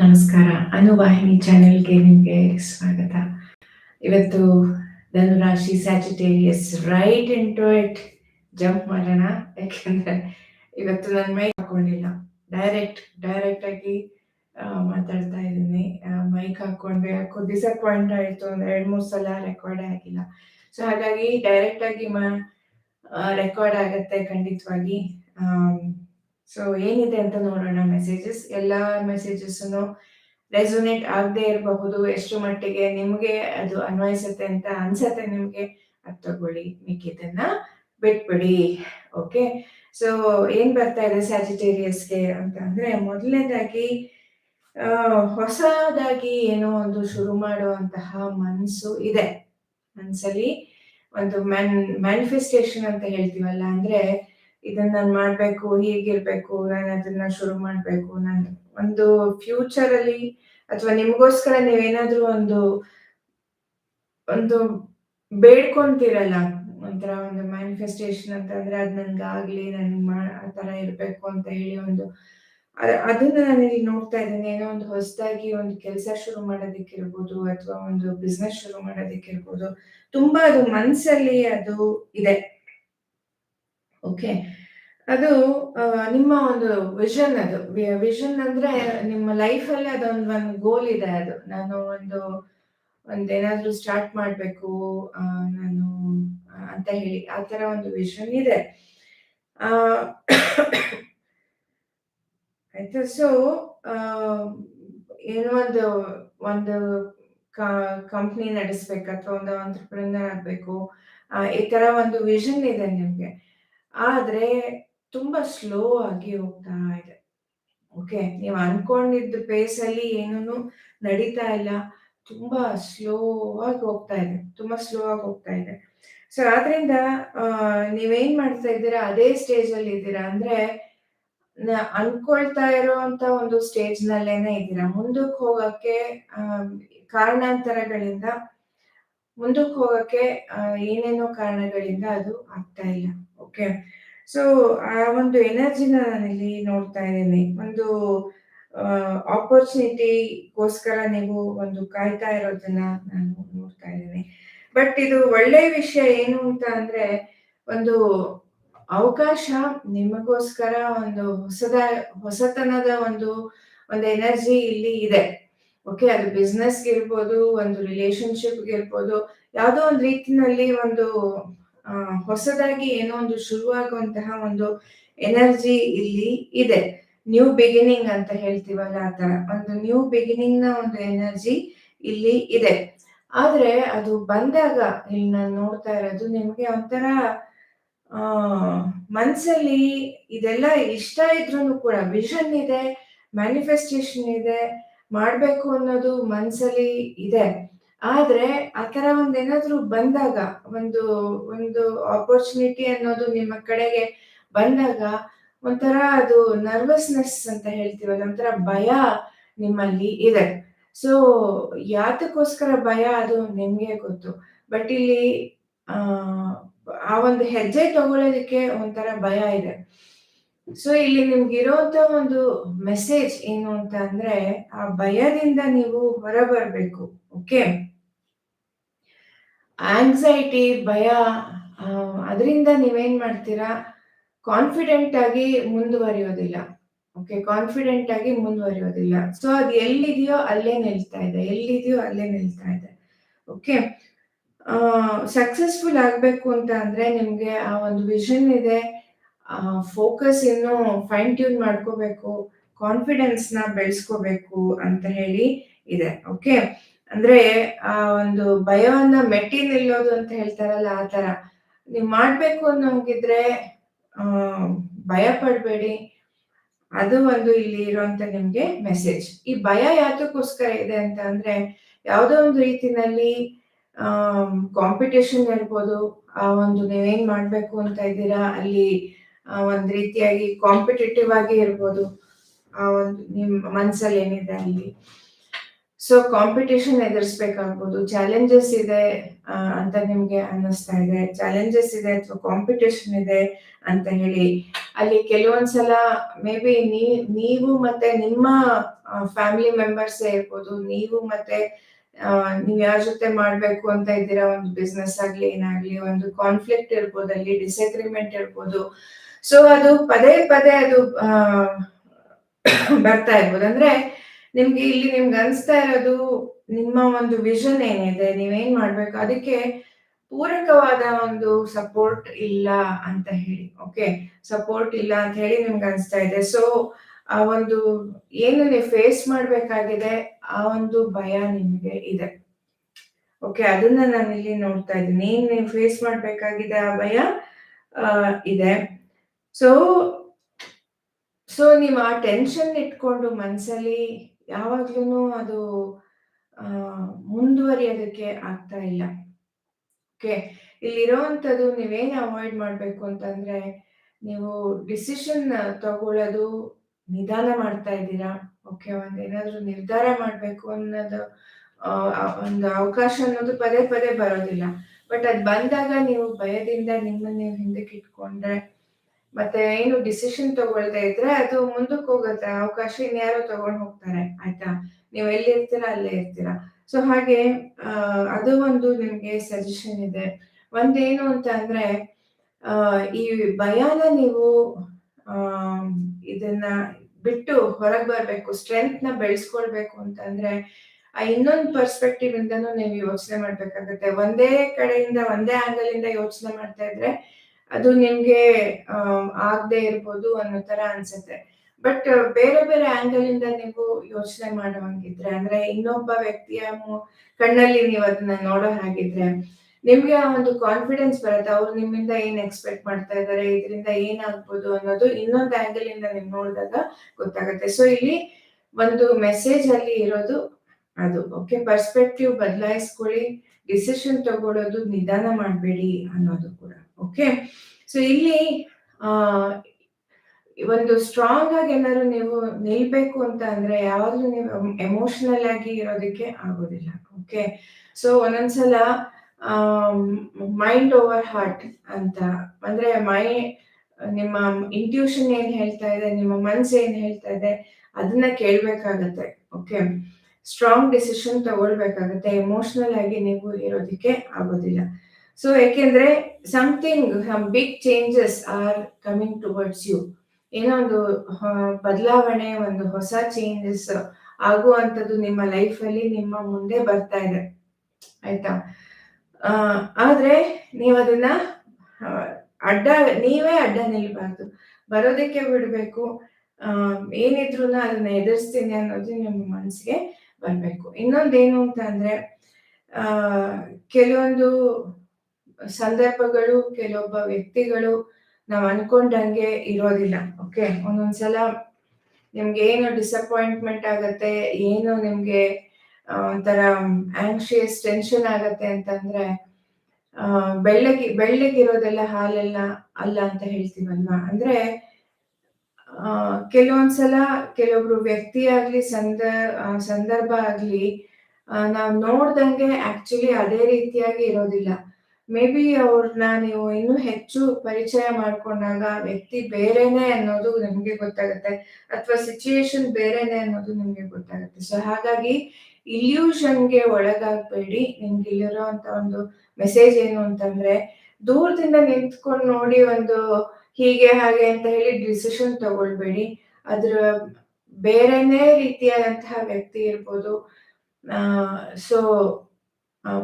ನಮಸ್ಕಾರ. ಅನುವಾಹಿನಿ ಚಾನೆಲ್ಗೆ ನಿಮಗೆ ಸ್ವಾಗತ. ಇವತ್ತು ಧನುರಾಶಿ Sagittarius right into it jump ಮಾಡೋಣ. ಯಾಕೆಂದ್ರೆ ಇವತ್ತು ನನ್ನ ಮೈಕ್ ಹಾಕೊಂಡಿಲ್ಲ. ಡೈರೆಕ್ಟ್ ಡೈರೆಕ್ಟ್ ಆಗಿ ಮಾತಾಡ್ತಾ ಇದ್ದೀನಿ. ಮೈಕ್ ಹಾಕೊಂಡ್ರೆ ಯಾಕೋ ಡಿಸಪಾಯಿಂಟ್ ಆಯಿತು ಒಂದು ಎರಡು, ಮೂರು ಸಲ ರೆಕಾರ್ಡೇ ಆಗಿಲ್ಲ. ಸೊ ಹಾಗಾಗಿ ಡೈರೆಕ್ಟ್ ಆಗಿ ರೆಕಾರ್ಡ್ ಆಗತ್ತೆ ಖಂಡಿತವಾಗಿ. ಸೊ ಏನಿದೆ ಅಂತ ನೋಡೋಣ. ಮೆಸೇಜಸ್ ಎಲ್ಲ ಮೆಸೇಜಸ್ ರೆಸೊನೇಟ್ ಆಗದೆ ಇರಬಹುದು. ಎಷ್ಟು ಮಟ್ಟಿಗೆ ನಿಮಗೆ ಅದು ಅನ್ವಯಿಸುತ್ತೆ ಅಂತ ಅನ್ಸತ್ತೆ ನಿಮಗೆ. ಅದು ತಗೊಳ್ಳಿ. ಮಿಕ್ಕಿದ್ದನ್ನ ಬಿಟ್ಬಿಡಿ. ಓಕೆ ಸೊ ಏನ್ ಬರ್ತಾ ಇದೆ ಸ್ಯಾಜಿಟೇರಿಯಸ್ಗೆ ಅಂತ ಅಂದ್ರೆ, ಮೊದಲನೇದಾಗಿ ಹೊಸದಾಗಿ ಏನೋ ಒಂದು ಶುರು ಮಾಡುವಂತಹ ಮನಸ್ಸು ಇದೆ. ಮನ್ಸಲ್ಲಿ ಒಂದು ಮ್ಯಾನ್ ಮ್ಯಾನಿಫೆಸ್ಟೇಷನ್ ಅಂತ ಹೇಳ್ತೀವಲ್ಲ. ಅಂದ್ರೆ ಇದನ್ನ ನಾನು ಮಾಡ್ಬೇಕು, ಹೇಗಿರ್ಬೇಕು, ನಾನು ಅದನ್ನ ಶುರು ಮಾಡ್ಬೇಕು, ನಾನು ಒಂದು ಫ್ಯೂಚರ್ ಅಲ್ಲಿ ಅಥವಾ ನಿಮ್ಗೋಸ್ಕರ ನೀವೇನಾದ್ರೂ ಒಂದು ಒಂದು ಬೇಡ್ಕೊಂತೀರಲ್ಲ. ಒಂಥರ ಒಂದು ಮ್ಯಾನಿಫೆಸ್ಟೇಷನ್ ಅಂತ ಅಂದ್ರೆ ಅದ್ ನನ್ಗಾಗ್ಲಿ, ನನ್ ಆ ತರ ಇರ್ಬೇಕು ಅಂತ ಹೇಳಿ ಒಂದು ಅದನ್ನ ನಾನು ಇಲ್ಲಿ ನೋಡ್ತಾ ಇದ್ದೀನಿ. ಏನೋ ಒಂದು ಹೊಸದಾಗಿ ಒಂದು ಕೆಲಸ ಶುರು ಮಾಡೋದಕ್ಕಿರ್ಬೋದು ಅಥವಾ ಒಂದು ಬಿಸ್ನೆಸ್ ಶುರು ಮಾಡೋದಕ್ಕಿರ್ಬೋದು. ತುಂಬಾ ಅದು ಮನ್ಸಲ್ಲಿ ಅದು ಇದೆ. ಓಕೆ ಅದು ನಿಮ್ಮ ಒಂದು ವಿಷನ್ ಅದು. ವಿಷನ್ ಅಂದ್ರೆ ನಿಮ್ಮ ಲೈಫ್ ಅಲ್ಲಿ ಅದೊಂದು ಒಂದು ಗೋಲ್ ಇದೆ ಅದು. ನಾನು ಒಂದು ಒಂದೇನಾದ್ರೂ ಸ್ಟಾರ್ಟ್ ಮಾಡ್ಬೇಕು ನಾನು ಅಂತ ಹೇಳಿ. ಆ ತರ ಒಂದು ವಿಷನ್ ಇದೆ. ಆಯ್ತಾ? ಸೊ ಏನೋ ಒಂದು ಒಂದು ಕಂಪ್ನಿ ನಡೆಸ್ಬೇಕು, ಅಥವಾ ಒಂದು ಆಂಟ್ರಪ್ರಿನರ್ ಆಗ್ಬೇಕು. ಈ ತರ ಒಂದು ವಿಷನ್ ಇದೆ ನಿಮ್ಗೆ. ಆದ್ರೆ ತುಂಬಾ ಸ್ಲೋ ಆಗಿ ಹೋಗ್ತಾ ಇದೆ. ಓಕೆ ನೀವು ಅನ್ಕೊಂಡಿದ್ದ ಪೇಸ್ ಅಲ್ಲಿ ಏನೂ ನಡೀತಾ ಇಲ್ಲ. ತುಂಬಾ ಸ್ಲೋ ಆಗಿ ಹೋಗ್ತಾ ಇದೆ, ತುಂಬಾ ಸ್ಲೋ ಆಗಿ ಹೋಗ್ತಾ ಇದೆ. ಸೊ ಆದ್ರಿಂದ ನೀವೇನ್ ಮಾಡ್ತಾ ಇದ್ದೀರಾ? ಅದೇ ಸ್ಟೇಜ್ ಅಲ್ಲಿ ಇದ್ದೀರಾ? ಅಂದ್ರೆ ಅನ್ಕೊಳ್ತಾ ಇರೋಂತ ಒಂದು ಸ್ಟೇಜ್ ನಲ್ಲೇನೆ ಇದ್ದೀರಾ? ಮುಂದಕ್ಕೆ ಹೋಗಕ್ಕೆ ಕಾರಣಾಂತರಗಳಿಂದ ಮುಂದಕ್ಕೆ ಹೋಗಕ್ಕೆ ಏನೇನೋ ಕಾರಣಗಳಿಂದ ಅದು ಆಗ್ತಾ ಇಲ್ಲ. ಓಕೆ ಸೊ ಆ ಒಂದು ಎನರ್ಜಿನ ನಾನಿಲ್ಲಿ ನೋಡ್ತಾ ಇದ್ದೀನಿ. ಒಂದು ಆಪರ್ಚುನಿಟಿಗೋಸ್ಕರ ನೀವು ಒಂದು ಕಾಯ್ತಾ ಇರೋದನ್ನ ನಾನು ನೋಡ್ತಾ ಇದ್ದೀನಿ. ಬಟ್ ಇದು ಒಳ್ಳೆ ವಿಷಯ ಏನು ಅಂತ ಅಂದ್ರೆ, ಒಂದು ಅವಕಾಶ ನಿಮಗೋಸ್ಕರ ಒಂದು ಹೊಸದ, ಹೊಸತನದ ಒಂದು ಒಂದು ಎನರ್ಜಿ ಇಲ್ಲಿ ಇದೆ. ಓಕೆ ಅದು ಬಿಸ್ನೆಸ್ ಇರ್ಬೋದು ಒಂದು ರಿಲೇಶನ್ಶಿಪ್ ಇರ್ಬೋದು ಯಾವುದೋ ಒಂದು ರೀತಿನಲ್ಲಿ ಒಂದು ಹೊಸದಾಗಿ ಏನೋ ಒಂದು ಶುರುವಾಗುವಂತಹ ಒಂದು ಎನರ್ಜಿ ಇಲ್ಲಿ ಇದೆ. ನ್ಯೂ ಬಿಗಿನಿಂಗ್ ಅಂತ ಹೇಳ್ತೀವಲ್ಲ ಆ ತರ ಒಂದು ನ್ಯೂ ಬಿಗಿನಿಂಗ್ನ ಒಂದು ಎನರ್ಜಿ ಇಲ್ಲಿ ಇದೆ. ಆದ್ರೆ ಅದು ಬಂದಾಗ ಇಲ್ಲಿ ನಾನು ನೋಡ್ತಾ ಇರೋದು ನಿಮ್ಗೆ ಒಂಥರ, ಆ, ಮನ್ಸಲ್ಲಿ ಇದೆಲ್ಲ ಇಷ್ಟ ಇದ್ರು ಕೂಡ ವಿಷನ್ ಇದೆ ಮ್ಯಾನಿಫೆಸ್ಟೇಷನ್ ಇದೆ, ಮಾಡ್ಬೇಕು ಅನ್ನೋದು ಮನ್ಸಲ್ಲಿ ಇದೆ. ಆದ್ರೆ ಆ ತರ ಒಂದ್ ಬಂದಾಗ, ಒಂದು ಒಂದು ಆಪರ್ಚುನಿಟಿ ಅನ್ನೋದು ನಿಮ್ಮ ಕಡೆಗೆ ಬಂದಾಗ ಒಂಥರ ಅದು ನರ್ವಸ್ನೆಸ್ ಅಂತ ಹೇಳ್ತೀವಲ್ಲ, ಒಂಥರ ಭಯ ನಿಮ್ಮಲ್ಲಿ ಇದೆ. ಸೊ ಯಾತಕ್ಕೋಸ್ಕರ ಭಯ ಅದು ನಿಮ್ಗೆ ಗೊತ್ತು. ಬಟ್ ಇಲ್ಲಿ, ಆ ಆ ಒಂದು ಹೆಜ್ಜೆ ತಗೊಳ್ಳೋದಕ್ಕೆ ಒಂಥರ ಭಯ ಇದೆ. ಸೊ ಇಲ್ಲಿ ನಿಮ್ಗೆ ಇರೋಂತ ಒಂದು ಮೆಸೇಜ್ ಏನು ಅಂತ ಅಂದ್ರೆ, ಆ ಭಯದಿಂದ ನೀವು ಹೊರಬರ್ಬೇಕು ಓಕೆ ಆಂಗ್ಸೈಟಿ ಭಯ ಅದರಿಂದ ನೀವೇನ್ ಮಾಡ್ತೀರಾ? ಕಾನ್ಫಿಡೆಂಟ್ ಆಗಿ ಮುಂದುವರಿಯೋದಿಲ್ಲ. ಓಕೆ ಕಾನ್ಫಿಡೆಂಟ್ ಆಗಿ ಮುಂದುವರಿಯೋದಿಲ್ಲ. ಸೊ ಅದು ಎಲ್ಲಿದೆಯೋ ಅಲ್ಲೇ ನಿಲ್ತಾ ಇದೆ. ಎಲ್ಲಿದೆಯೋ ಅಲ್ಲೇ ನಿಲ್ತಾ ಇದೆ. ಓಕೆ ಸಕ್ಸಸ್ಫುಲ್ ಆಗಬೇಕು ಅಂತ ಅಂದ್ರೆ ನಿಮಗೆ ಆ ಒಂದು ವಿಷನ್ ಇದೆ. ಫೋಕಸ್ ಇನ್ನು ಫೈನ್ ಟ್ಯೂನ್ ಮಾಡ್ಕೋಬೇಕು. ಕಾನ್ಫಿಡೆನ್ಸ್ನ ಬೆಳೆಸ್ಕೋಬೇಕು ಅಂತ ಹೇಳಿ ಇದೆ. ಓಕೆ ಅಂದ್ರೆ ಆ ಒಂದು ಭಯವನ್ನ ಮೆಟ್ಟಿ ನಿಲ್ಲೋದು ಅಂತ ಹೇಳ್ತಾರಲ್ಲ ಆ ತರ ನೀವ್ ಮಾಡ್ಬೇಕು ಅನ್ನೋಂಗಿದ್ರೆ ಆ, ಭಯ ಪಡ್ಬೇಡಿ. ಅದು ಒಂದು ಇಲ್ಲಿ ಇರುವಂತ ನಿಮ್ಗೆ ಮೆಸೇಜ್ ಈ ಭಯ ಯಾತಕ್ಕೋಸ್ಕರ ಇದೆ ಅಂತ ಅಂದ್ರೆ, ಯಾವುದೋ ಒಂದು ರೀತಿನಲ್ಲಿ ಕಾಂಪಿಟೇಷನ್ ಇರ್ಬೋದು, ಆ ಒಂದು ನೀವೇನ್ ಮಾಡ್ಬೇಕು ಅಂತ ಇದ್ದೀರಾ, ಅಲ್ಲಿ, ಆ, ಒಂದ್ ರೀತಿಯಾಗಿ ಕಾಂಪಿಟೇಟಿವ್ ಆಗಿ ಇರ್ಬೋದು, ಆ ಒಂದು ನಿಮ್ ಮನ್ಸಲ್ಲಿ ಏನಿದೆ ಅಲ್ಲಿ. ಸೊ ಕಾಂಪಿಟೇಷನ್ ಎದುರಿಸ್ಬೇಕಾಗ್ಬೋದು ಚಾಲೆಂಜಸ್ ಇದೆ ಅಂತ ನಿಮ್ಗೆ ಅನ್ನಿಸ್ತಾ ಇದೆ. ಚಾಲೆಂಜಸ್ ಇದೆ ಅಥವಾ ಕಾಂಪಿಟೇಷನ್ ಇದೆ ಅಂತ ಹೇಳಿ. ಅಲ್ಲಿ ಕೆಲವೊಂದ್ಸಲ ಮೇ ಬಿ ನೀವು ಮತ್ತೆ ನಿಮ್ಮ ಫ್ಯಾಮಿಲಿ ಮೆಂಬರ್ಸ್ ಇರ್ಬೋದು, ನೀವು ಮತ್ತೆ ನೀವ್ ಯಾರ ಜೊತೆ ಮಾಡ್ಬೇಕು ಅಂತ ಇದ್ದೀರಾ, ಒಂದು ಬಿಸ್ನೆಸ್ ಆಗ್ಲಿ, ಏನಾಗ್ಲಿ, ಒಂದು ಕಾನ್ಫ್ಲಿಕ್ಟ್ ಇರ್ಬೋದು, ಅಲ್ಲಿ ಡಿಸಗ್ರಿಮೆಂಟ್ ಇರ್ಬೋದು. ಸೊ ಅದು ಪದೇ ಪದೇ ಅದು ಬರ್ತಾ ಇರ್ಬೋದು. ಅಂದ್ರೆ ನಿಮ್ಗೆ ಇಲ್ಲಿ ನಿಮ್ಗೆ ಅನ್ಸ್ತಾ ಇರೋದು ನಿಮ್ಮ ಒಂದು ವಿಷನ್ ಏನಿದೆ? ನೀವೇನ್ ಮಾಡ್ಬೇಕು? ಅದಕ್ಕೆ ಪೂರಕವಾದ ಒಂದು ಸಪೋರ್ಟ್ ಇಲ್ಲ ಅಂತ ಹೇಳಿ ಓಕೆ ಸಪೋರ್ಟ್ ಇಲ್ಲ ಅಂತ ಹೇಳಿ ನಿಮ್ಗೆ ಅನ್ಸ್ತಾ ಇದೆ. ಸೊ ಆ ಒಂದು ಏನು ನೀವು ಫೇಸ್ ಮಾಡ್ಬೇಕಾಗಿದೆ, ಆ ಒಂದು ಭಯ ನಿಮ್ಗೆ ಇದೆ. ಓಕೆ ಅದನ್ನ ನಾನು ಇಲ್ಲಿ ನೋಡ್ತಾ ಇದ್ದೀನಿ. ಏನ್ ನೀವು ಫೇಸ್ ಮಾಡ್ಬೇಕಾಗಿದೆ ಆ ಭಯ? ಇದೆ. ಸೊ ಸೊ ನೀವು ಆ ಟೆನ್ಷನ್ ಇಟ್ಕೊಂಡು ಮನ್ಸಲ್ಲಿ ಯಾವಾಗ್ಲೂ ಅದು ಮುಂದುವರಿಯೋದಕ್ಕೆ ಆಗ್ತಾ ಇಲ್ಲ. ಓಕೆ ಇಲ್ಲಿರೋವಂಥದ್ದು ನೀವೇನು ಅವಾಯ್ಡ್ ಮಾಡಬೇಕು ಅಂತಂದ್ರೆ, ನೀವು ಡಿಸಿಷನ್ ತಗೊಳ್ಳೋದು ನಿಧಾನ ಮಾಡ್ತಾ ಇದ್ದೀರಾ? ಓಕೆ ಒಂದು ಏನಾದರೂ ನಿರ್ಧಾರ ಮಾಡಬೇಕು ಅನ್ನೋದು ಒಂದು ಅವಕಾಶ ಅನ್ನೋದು ಪದೇ ಪದೇ ಬರೋದಿಲ್ಲ. ಬಟ್ ಅದು ಬಂದಾಗ ನೀವು ಭಯದಿಂದ ನಿಮ್ಮನ್ನ ನೀವು ಹಿಂದಕ್ಕೆ ಇಟ್ಕೊಂಡ್ರೆ ಮತ್ತೆ ಏನು ಡಿಸಿಷನ್ ತಗೊಳ್ತಾ ಇದ್ರೆ ಅದು ಮುಂದಕ್ಕೆ ಹೋಗುತ್ತೆ. ಅವಕಾಶ ಇನ್ಯಾರೋ ತಗೊಂಡು ಹೋಗ್ತಾರೆ, ಆಯ್ತಾ? ನೀವು ಎಲ್ಲಿ ಇರ್ತೀರಾ, ಅಲ್ಲೇ ಇರ್ತೀರಾ. ಸೊ ಹಾಗೆ ಅದು ಒಂದು ನಿಮ್ಗೆ ಸಜೆಷನ್ ಇದೆ. ಒಂದೇನು ಅಂತ ಅಂದ್ರೆ ಈ ಭಯನ ನೀವು ಇದನ್ನ ಬಿಟ್ಟು ಹೊರಗೆ ಬರ್ಬೇಕು ಸ್ಟ್ರೆಂತ್ನ ಬೆಳೆಸ್ಕೊಳ್ಬೇಕು ಅಂತಂದ್ರೆ ಆ, ಇನ್ನೊಂದು ಪರ್ಸ್ಪೆಕ್ಟಿವ್ ಇಂದನೂ ನೀವು ಯೋಚನೆ ಮಾಡ್ಬೇಕಾಗತ್ತೆ. ಒಂದೇ ಕಡೆಯಿಂದ, ಒಂದೇ ಆಂಗಲ್ ಇಂದ ಯೋಚನೆ ಮಾಡ್ತಾ ಇದ್ರೆ ಅದು ನಿಮ್ಗೆ ಆಗದೆ ಇರ್ಬೋದು ಅನ್ನೋ ತರ ಅನ್ಸುತ್ತೆ. ಬಟ್ ಬೇರೆ ಬೇರೆ ಆಂಗಲ್ ಇಂದ ನೀವು ಯೋಚನೆ ಮಾಡುವಂಗಿದ್ರೆ, ಅಂದ್ರೆ ಇನ್ನೊಬ್ಬ ವ್ಯಕ್ತಿಯ ಕಣ್ಣಲ್ಲಿ ನೀವು ಅದನ್ನ ನೋಡೋ ಹಾಗಿದ್ರೆ, ನಿಮ್ಗೆ ಆ ಒಂದು ಕಾನ್ಫಿಡೆನ್ಸ್ ಬರುತ್ತೆ. ಅವ್ರು ನಿಮ್ಮಿಂದ ಏನ್ ಎಕ್ಸ್ಪೆಕ್ಟ್ ಮಾಡ್ತಾ ಇದಾರೆ, ಇದರಿಂದ ಏನಾಗ್ಬೋದು ಅನ್ನೋದು ಇನ್ನೊಂದು ಆಂಗಲ್ ಇಂದ ನೀವು ನೋಡಿದಾಗ ಗೊತ್ತಾಗುತ್ತೆ. ಸೊ ಇಲ್ಲಿ ಒಂದು ಮೆಸೇಜ್ ಅಲ್ಲಿ ಇರೋದು ಅದು. Okay perspective ಬದಲಾಯಿಸ್ಕೊಳ್ಳಿ. ಡಿಸಿಷನ್ ತಗೊಳ್ಳೋದು ನಿಧಾನ ಮಾಡಬೇಡಿ ಅನ್ನೋದು ಕೂಡ ಓಕೆ ಸೊ ಇಲ್ಲಿ ಒಂದು ಸ್ಟ್ರಾಂಗ್ ಆಗಿ ಏನಾದ್ರು ನೀವು ನಿಲ್ಬೇಕು ಅಂತ ಅಂದ್ರೆ ಯಾವಾಗ್ಲೂ ನೀವು ಎಮೋಷನಲ್ ಆಗಿ ಇರೋದಕ್ಕೆ ಆಗೋದಿಲ್ಲ ಓಕೆ ಸೊ ಒಂದೊಂದ್ಸಲ ಮೈಂಡ್ ಓವರ್ ಹಾರ್ಟ್ ಅಂತ, ಅಂದ್ರೆ ಮೈ ನಿಮ್ಮ ಇಂಟ್ಯೂಷನ್ ಏನ್ ಹೇಳ್ತಾ ಇದೆ, ನಿಮ್ಮ ಮನ್ಸು ಏನ್ ಹೇಳ್ತಾ ಇದೆ, ಅದನ್ನ ಕೇಳ್ಬೇಕಾಗತ್ತೆ ಓಕೆ ಸ್ಟ್ರಾಂಗ್ ಡಿಸಿಷನ್ ತಗೊಳ್ಬೇಕಾಗುತ್ತೆ. ಎಮೋಷನಲ್ ಆಗಿ ನೀವು ಇರೋದಕ್ಕೆ ಆಗೋದಿಲ್ಲ. ಸೊ ಯಾಕೆಂದ್ರೆ something some big changes are coming towards you ಏನೋ ಒಂದು ಬದಲಾವಣೆ, ಒಂದು ಹೊಸ ಚೇಂಜಸ್ ಆಗುವಂಥದ್ದು ನಿಮ್ಮ ಲೈಫಲ್ಲಿ ನಿಮ್ಮ ಮುಂದೆ ಬರ್ತಾ ಇದೆ. ಆಯ್ತಾ? ಆದ್ರೆ ನೀವು ಅದನ್ನ ಅಡ್ಡ, ನೀವೇ ಅಡ್ಡ ನಿಲ್ಬಾರ್ದು. ಬರೋದಕ್ಕೆ ಬಿಡ್ಬೇಕು. ಏನಿದ್ರು ಅದನ್ನ ಎದುರಿಸ್ತೀನಿ ಅನ್ನೋದು ನಿಮ್ಮ ಮನಸ್ಸಿಗೆ ಬರ್ಬೇಕು. ಇನ್ನೊಂದೇನು ಅಂತ ಅಂದ್ರೆ, ಆ, ಕೆಲವೊಂದು ಸಂದರ್ಭಗಳು, ಕೆಲವೊಬ್ಬ ವ್ಯಕ್ತಿಗಳು ನಾವ್ ಅನ್ಕೊಂಡಂಗೆ ಇರೋದಿಲ್ಲ ಓಕೆ ಒಂದೊಂದ್ಸಲ ನಿಮ್ಗೆ ಏನು ಡಿಸಪಾಯಿಂಟ್ಮೆಂಟ್ ಆಗತ್ತೆ, ಏನು ನಿಮ್ಗೆ ಒಂಥರ ಆಂಕ್ಷಿಯಸ್ ಟೆನ್ಷನ್ ಆಗತ್ತೆ ಅಂತಂದ್ರೆ ಬೆಳ್ಳಗೆ ಬೆಳ್ಳಗಿ, ಬೆಳ್ಳಗಿರೋದೆಲ್ಲ ಹಾಲೆಲ್ಲ, ಅಲ್ಲ ಅಂತ ಹೇಳ್ತೀವಲ್ವಾ? ಅಂದ್ರೆ ಕೆಲವೊಂದ್ಸಲ ಕೆಲವೊಬ್ರು ವ್ಯಕ್ತಿ ಆಗ್ಲಿ, ಸಂದ ಸಂದರ್ಭ ಆಗ್ಲಿ ನಾವ್ ನೋಡ್ದಂಗೆ ಆಕ್ಚುಲಿ ಅದೇ ರೀತಿಯಾಗಿ ಇರೋದಿಲ್ಲ. ಮೇ ಬಿ ಅವ್ರನ್ನ ನೀವು ಇನ್ನೂ ಹೆಚ್ಚು ಪರಿಚಯ ಮಾಡ್ಕೊಂಡಾಗ ವ್ಯಕ್ತಿ ಬೇರೆನೆ ಅನ್ನೋದು ನಿಮ್ಗೆ ಗೊತ್ತಾಗುತ್ತೆ. ಅಥವಾ ಸಿಚುಯೇಷನ್ ಬೇರೆನೆ ಅನ್ನೋದು ನಿಮ್ಗೆ ಗೊತ್ತಾಗುತ್ತೆ. ಸೊ ಹಾಗಾಗಿ ಇಲ್ಯೂಷನ್ಗೆ ಒಳಗಾಗ್ಬೇಡಿ. ನಿಮ್ಗೆ ಇಲ್ಲಿರೋ ಅಂತ ಒಂದು ಮೆಸೇಜ್ ಏನು ಅಂತಂದ್ರೆ, ದೂರದಿಂದ ನಿಂತ್ಕೊಂಡು ನೋಡಿ ಒಂದು ಹೀಗೆ ಹಾಗೆ ಅಂತ ಹೇಳಿ ಡಿಸಿಷನ್ ತಗೊಳ್ಬೇಡಿ. ಅದ್ರ ಬೇರೆನೇ ರೀತಿಯಾದಂತಹ ವ್ಯಕ್ತಿ ಇರ್ಬೋದು. ಸೊ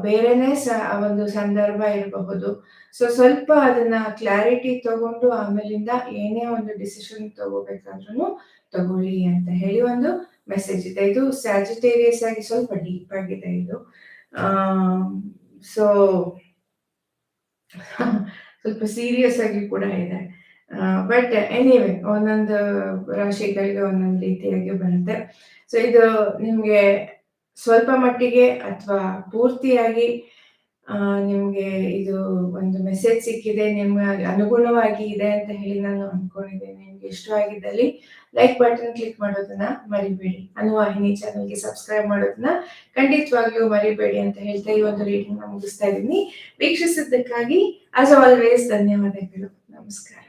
ಬೇರೆನೇ ಸ ಒಂದು ಸಂದರ್ಭ ಇರಬಹುದು. ಸೊ ಸ್ವಲ್ಪ ಅದನ್ನ ಕ್ಲಾರಿಟಿ ತಗೊಂಡು ಆಮೇಲಿಂದ ಏನೇ ಒಂದು ಡಿಸಿಷನ್ ತಗೋಬೇಕಾದ್ರೂ ತಗೊಳ್ಳಿ ಅಂತ ಹೇಳಿ ಒಂದು ಮೆಸೇಜ್ ಇದೆ. ಇದು ಸ್ಯಾಜಿಟೇರಿಯಸ್ ಆಗಿ ಸ್ವಲ್ಪ ಡೀಪ್ ಆಗಿದೆ ಇದು. ಸೊ ಸ್ವಲ್ಪ ಸೀರಿಯಸ್ ಆಗಿ ಕೂಡ ಇದೆ. ಬಟ್ ಎನಿವೆ ಒಂದೊಂದು ರಾಶಿಗಳಿಗೆ ಒಂದೊಂದು ರೀತಿಯಾಗಿ ಬರುತ್ತೆ. ಸೊ ಇದು ನಿಮ್ಗೆ ಸ್ವಲ್ಪ ಮಟ್ಟಿಗೆ ಅಥವಾ ಪೂರ್ತಿಯಾಗಿ ನಿಮಗೆ ಇದು ಮೆಸೇಜ್ ಸಿಕ್ಕಿದೆ, ನಿಮ್ಮ ಅನುಗುಣವಾಗಿ ಇದೆ ಅಂತ ಹೇಳಿ ನಾನು ಅನ್ಕೊಂಡಿದ್ದೇನೆ. ನಿಮ್ಗೆ ಇಷ್ಟವಾಗಿದ್ದಲ್ಲಿ ಲೈಕ್ ಬಟನ್ ಕ್ಲಿಕ್ ಮಾಡೋದನ್ನ ಮರಿಬೇಡಿ. ಅನುವಾಹಿನಿ ಚಾನಲ್ಗೆ ಸಬ್ಸ್ಕ್ರೈಬ್ ಮಾಡೋದನ್ನ ಖಂಡಿತವಾಗಿಯೂ ಮರಿಬೇಡಿ ಅಂತ ಹೇಳ್ತಾ ಈ ಒಂದು ರೀಡಿಂಗ್ ಮುಗಿಸ್ತಾ ಇದ್ದೀನಿ. ವೀಕ್ಷಿಸಿದ್ದಕ್ಕಾಗಿ ಆಸ್ ಆಲ್ವೇಸ್ ಧನ್ಯವಾದಗಳು. ನಮಸ್ಕಾರ.